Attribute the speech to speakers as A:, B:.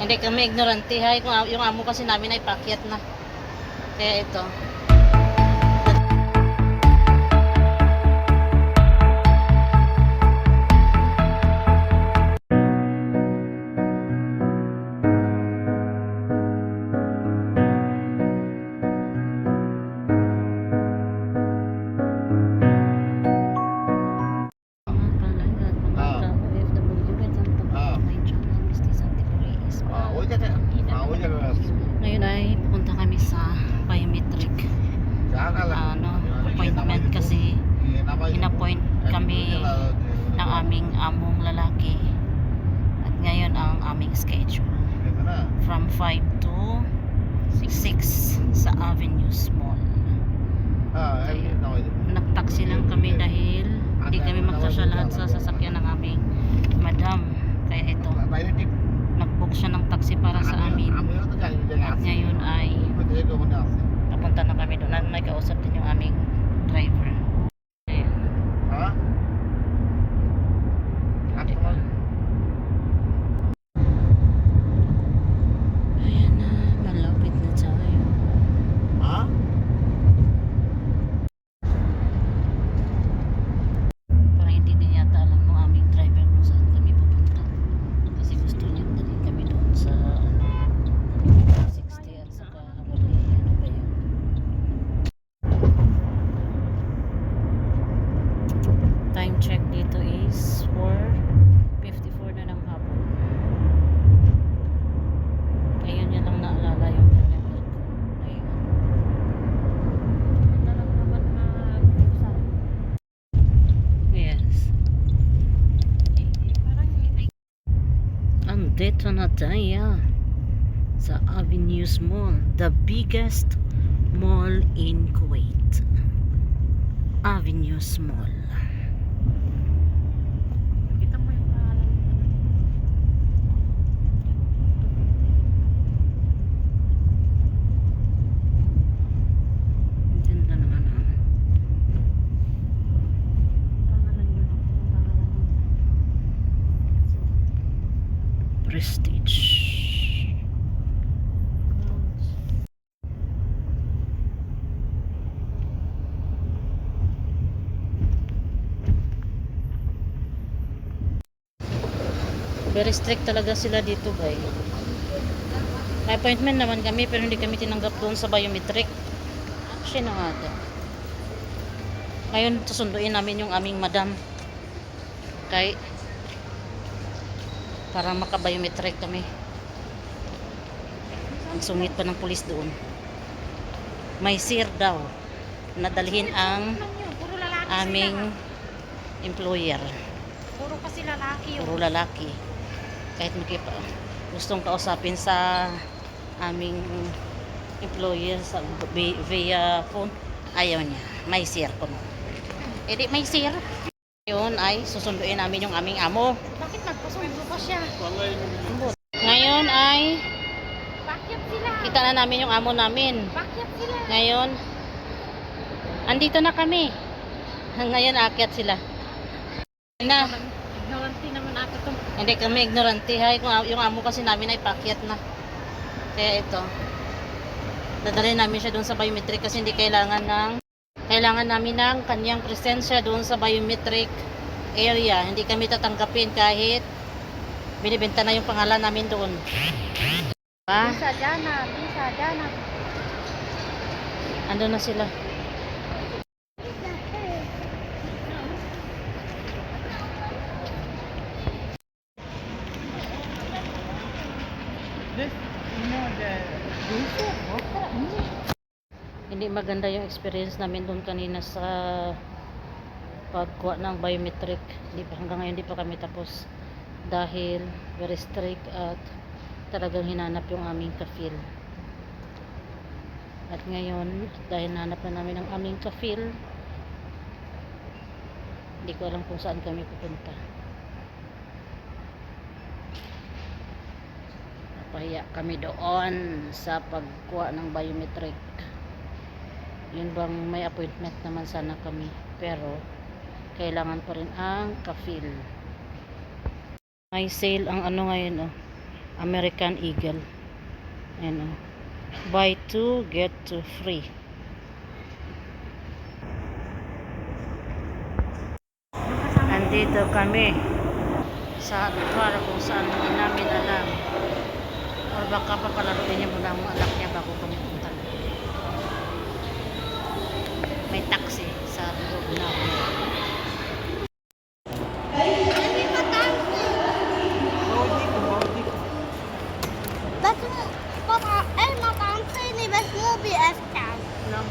A: Hindi kami ignorante ha. Yung, yung amo kasi namin ay pakyat na. Kaya ito. ano, appointment kasi inappoint kami ng aming among lalaki. At ngayon ang aming schedule. From 5 to 6 sa Avenues Mall.
B: Ah, Kaya,
A: nagtaksi lang kami dahil hindi kami magsasya lahat sa sasakyan. Andito na tayo sa Avenues Mall, the biggest mall in Kuwait. Avenues Mall. Prestige. Very strict talaga sila dito, guys. May appointment naman kami pero hindi kami tinanggap doon sa biometric. Sino nga to? Ngayon, susunduin namin yung aming madam. Kay para maka-biometric kami. Ang sungit pa ng pulis doon. May sir daw. Nadalhin ang aming employer.
C: Puro kasi lalaki yun.
A: Puro lalaki. Kahit makipa, gustong kausapin sa aming employer sa vi- via phone, ayaw niya. May sir ko no. Eh di may sir. Yun ay susunduin namin yung aming amo.
C: Nagpasundo pa siya?
A: Ngayon ay
C: Bakit sila?
A: kita na namin yung amo namin.
C: Bakit sila?
A: Ngayon, andito na kami. Ngayon aakyat sila. Na,
C: Ignorante naman ako ito.
A: Hindi kami ignorante ha. Yung, yung amo kasi namin ay pakyat na. Kaya ito. Dadalhin namin siya doon sa biometric kasi hindi kailangan ng kailangan namin ng kanyang presensya doon sa biometric area. Hindi kami tatanggapin kahit binibenta na yung pangalan namin doon. Diba?
C: Lisa, Jana. Lisa, Jana.
A: Ando na sila. Hindi maganda yung experience namin doon kanina sa pagkuha ng biometric. Hindi pa, hanggang ngayon hindi pa kami tapos dahil very strict at talagang hinanap yung aming kafil. At ngayon, dahil nanap na namin ang aming kafil, hindi ko alam kung saan kami pupunta. Napahiya kami doon sa pagkuha ng biometric. Yun bang may appointment naman sana kami. Pero, kailangan pa rin ang kafil. May sale ang ano ngayon oh. American Eagle. Ayan o. Buy two, get two free. Andito kami sa lugar kung saan hindi namin alam. O baka papalaruin niya muna ang anak niya bago kami punta. May taxi sa loob namin. بس مو مطعم أي مطعم صيني بس مو بأفتح نعم.